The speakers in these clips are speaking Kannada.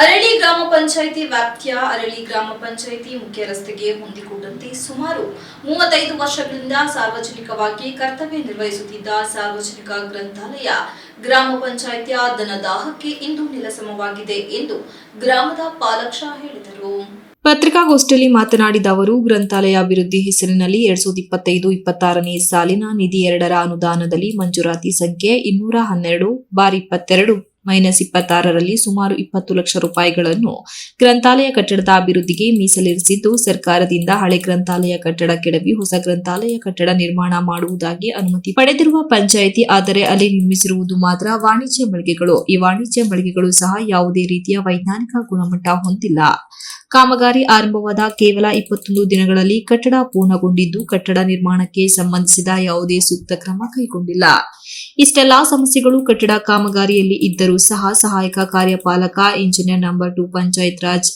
ಅರಳಿ ಗ್ರಾಮ ಪಂಚಾಯಿತಿ ವ್ಯಾಪ್ತಿಯ ಅರಳಿ ಗ್ರಾಮ ಪಂಚಾಯಿತಿ ಮುಖ್ಯ ರಸ್ತೆಗೆ ಹೊಂದಿಕೊಂಡಂತೆ ಸುಮಾರು ಮೂವತ್ತೈದು ವರ್ಷಗಳಿಂದ ಸಾರ್ವಜನಿಕವಾಗಿ ಕರ್ತವ್ಯ ನಿರ್ವಹಿಸುತ್ತಿದ್ದ ಸಾರ್ವಜನಿಕ ಗ್ರಂಥಾಲಯ ಗ್ರಾಮ ಪಂಚಾಯಿತಿಯ ದನದಾಹಕ್ಕೆ ಇಂದು ನೆಲಸಮವಾಗಿದೆ ಎಂದು ಗ್ರಾಮದ ಪಾಲಕ್ಷ ಹೇಳಿದರು. ಪತ್ರಿಕಾಗೋಷ್ಠಿಯಲ್ಲಿ ಮಾತನಾಡಿದ ಅವರು, ಗ್ರಂಥಾಲಯ ಅಭಿವೃದ್ಧಿ ಹೆಸರಿನಲ್ಲಿ ಎರಡ್ ಸಾವಿರದ ಇಪ್ಪತ್ತೈದು, ಇಪ್ಪತ್ತಾರನೇ ಸಾಲಿನ ನಿಧಿ ಎರಡರ ಅನುದಾನದಲ್ಲಿ ಮಂಜೂರಾತಿ ಸಂಖ್ಯೆ ಇನ್ನೂರ ಹನ್ನೆರಡು, ಬಾರ್ ಇಪ್ಪತ್ತೆರಡು ಮೈನಸ್ ಇಪ್ಪತ್ತಾರರಲ್ಲಿ ಸುಮಾರು ಇಪ್ಪತ್ತು ಲಕ್ಷ ರೂಪಾಯಿಗಳನ್ನು ಗ್ರಂಥಾಲಯ ಕಟ್ಟಡದ ಅಭಿವೃದ್ಧಿಗೆ ಮೀಸಲಿರಿಸಿದ್ದು, ಸರ್ಕಾರದಿಂದ ಹಳೆ ಗ್ರಂಥಾಲಯ ಕಟ್ಟಡ ಕೆಡವಿ ಹೊಸ ಗ್ರಂಥಾಲಯ ಕಟ್ಟಡ ನಿರ್ಮಾಣ ಮಾಡುವುದಾಗಿ ಅನುಮತಿ ಪಡೆದಿರುವ ಪಂಚಾಯಿತಿ ಆದರೆ ಅಲ್ಲಿ ನಿರ್ಮಿಸಿರುವುದು ಮಾತ್ರ ವಾಣಿಜ್ಯ ಮಳಿಗೆಗಳು. ಈ ವಾಣಿಜ್ಯ ಮಳಿಗೆಗಳು ಸಹ ಯಾವುದೇ ರೀತಿಯ ವೈಜ್ಞಾನಿಕ ಗುಣಮಟ್ಟ ಹೊಂದಿಲ್ಲ. ಕಾಮಗಾರಿ ಆರಂಭವಾದ ಕೇವಲ ಇಪ್ಪತ್ತೊಂದು ದಿನಗಳಲ್ಲಿ ಕಟ್ಟಡ ಪೂರ್ಣಗೊಂಡಿದ್ದು, ಕಟ್ಟಡ ನಿರ್ಮಾಣಕ್ಕೆ ಸಂಬಂಧಿಸಿದ ಯಾವುದೇ ಸೂಕ್ತ ಕ್ರಮ ಕೈಗೊಂಡಿಲ್ಲ. ಇಷ್ಟೆಲ್ಲಾ ಸಮಸ್ಯೆಗಳು ಕಟ್ಟಡ ಕಾಮಗಾರಿಯಲ್ಲಿ ಇದ್ದರೂ ಸಹ ಸಹಾಯಕ ಕಾರ್ಯಪಾಲಕ engineer number two Panchayat Raj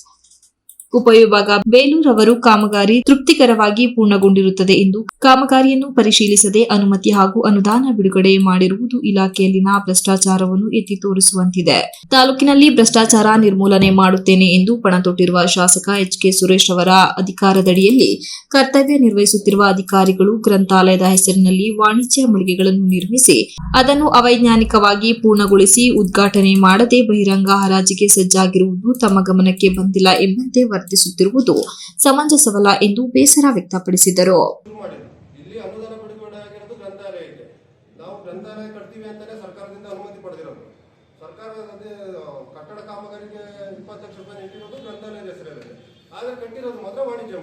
ಉಪವಿಭಾಗ ಬೇಲೂರ್ ಅವರು ಕಾಮಗಾರಿ ತೃಪ್ತಿಕರವಾಗಿ ಪೂರ್ಣಗೊಂಡಿರುತ್ತದೆ ಎಂದು ಕಾಮಗಾರಿಯನ್ನು ಪರಿಶೀಲಿಸದೆ ಅನುಮತಿ ಹಾಗೂ ಅನುದಾನ ಬಿಡುಗಡೆ ಮಾಡಿರುವುದು ಇಲಾಖೆಯಲ್ಲಿನ ಭ್ರಷ್ಟಾಚಾರವನ್ನು ಎತ್ತಿ ತೋರಿಸುವಂತಿದೆ. ತಾಲೂಕಿನಲ್ಲಿ ಭ್ರಷ್ಟಾಚಾರ ನಿರ್ಮೂಲನೆ ಮಾಡುತ್ತೇನೆ ಎಂದು ಪಣ ತೊಟ್ಟಿರುವ ಶಾಸಕ ಎಚ್ ಕೆ ಸುರೇಶ್ ಅವರ ಅಧಿಕಾರದಡಿಯಲ್ಲಿ ಕರ್ತವ್ಯ ನಿರ್ವಹಿಸುತ್ತಿರುವ ಅಧಿಕಾರಿಗಳು ಗ್ರಂಥಾಲಯದ ಹೆಸರಿನಲ್ಲಿ ವಾಣಿಜ್ಯ ಮಳಿಗೆಗಳನ್ನು ನಿರ್ಮಿಸಿ ಅದನ್ನು ಅವೈಜ್ಞಾನಿಕವಾಗಿ ಪೂರ್ಣಗೊಳಿಸಿ ಉದ್ಘಾಟನೆ ಮಾಡದೆ ಬಹಿರಂಗ ಹರಾಜಿಗೆ ಸಜ್ಜಾಗಿರುವುದು ತಮ್ಮ ಗಮನಕ್ಕೆ ಬಂದಿಲ್ಲ ಎಂಬಂತೆ ವರ್ತಿಸುತ್ತಿರುವುದು ಸಮಂಜಸವಲ್ಲ ಎಂದು ಬೇಸರ ವ್ಯಕ್ತಪಡಿಸಿದರು. ಕಟ್ಟಡ ಕಾಮಗಾರಿಗೆ ಇಪ್ಪತ್ತು ಲಕ್ಷ ರೂಪಾಯಿ ನೀಡಿರೋದು ಗ್ರಂಥಾಲಯದ ಹೆಸರಲ್ಲಿ ಆದರೆ ಕಟ್ಟಿರೋದು ವಾಣಿಜ್ಯ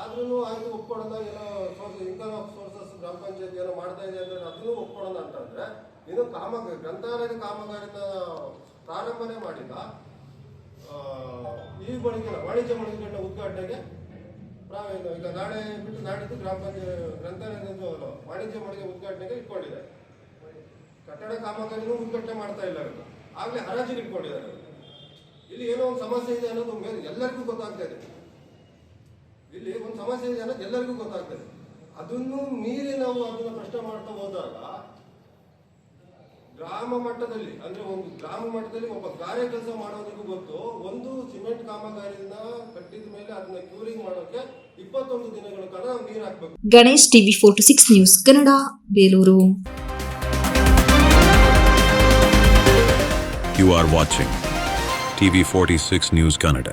ಆದ್ರೂ ಆಯ್ತು ಒಪ್ಕೊಳ್ಳೋಣ ಏನೋ ಸೋರ್ಸ್ ಇನ್ಕಮ್ ಆಫ್ ಸೋರ್ಸಸ್ ಗ್ರಾಮ ಪಂಚಾಯತ್ ಏನೋ ಮಾಡ್ತಾ ಇದೆ ಅಂದ್ರೆ ಅದನ್ನು ಒಪ್ಕೊಳ್ಳೋಣ ಅಂತಂದ್ರೆ ಇನ್ನು ಕಾಮ ಗ್ರಂಥಾಲಯದ ಕಾಮಗಾರಿನ ಪ್ರಾರಂಭನೆ ಮಾಡಿಲ್ಲ. ಈ ಬಳಕೆಲ್ಲ ವಾಣಿಜ್ಯ ಮಳಿಗೆಗಳನ್ನ ಉದ್ಘಾಟನೆಗೆ ನಾವೇನು ಈಗ ನಾಳೆ ಬಿಟ್ಟು ನಾಡಿದ್ದು ಗ್ರಾಮ ಪಂಚಾಯತ್ ಗ್ರಂಥಾಲಯದ ವಾಣಿಜ್ಯ ಮಳಿಗೆ ಉದ್ಘಾಟನೆಗೆ ಇಟ್ಕೊಂಡಿದೆ ಕಟ್ಟಡ ಕಾಮಗಾರಿನೂ ಉದ್ಘಾಟನೆ ಮಾಡ್ತಾ ಇಲ್ಲ ಅವರು. ಆಗಲೇ ಹರಾಜಿಗೆ ಇಟ್ಕೊಂಡಿದ್ದಾರೆ ಇಲ್ಲಿ ಏನೋ ಒಂದು ಸಮಸ್ಯೆ ಇದೆ ಅನ್ನೋದು ಎಲ್ಲರಿಗೂ ಗೊತ್ತಾಗ್ತಾ ಇದೆ. ಇಲ್ಲಿ ಒಂದು ಸಮಸ್ಯೆ ಇದೆ ಅನ್ನೋದು ಎಲ್ಲರಿಗೂ ಗೊತ್ತಾಗ್ತದೆ ಅದನ್ನು ಮೀರಿ ನಾವು ಅದನ್ನು ಪ್ರಶ್ನೆ ಮಾಡ್ತಾ ಹೋದಾಗ ಗ್ರಾಮ ಮಟ್ಟದಲ್ಲಿ ಅಂದ್ರೆ ಒಂದು ಗ್ರಾಮ ಮಟ್ಟದಲ್ಲಿ ಒಬ್ಬ ಕಾರ್ಯ ಕೆಲಸ ಮಾಡೋದಕ್ಕೂ ಗೊತ್ತು. ಒಂದು ಸಿಮೆಂಟ್ ಕಾಮಗಾರಿಯನ್ನ ಕಟ್ಟಿದ ಮೇಲೆ ಅದನ್ನ ಕ್ಯೂರಿಂಗ್ ಮಾಡೋಕೆ ಇಪ್ಪತ್ತೊಂದು ದಿನಗಳ ಕಾಲ ನಾವು ನೀರು ಹಾಕ್ಬೇಕು. Ganesh TV forty six news Kannada Belur. You are watching TV46 News Canada.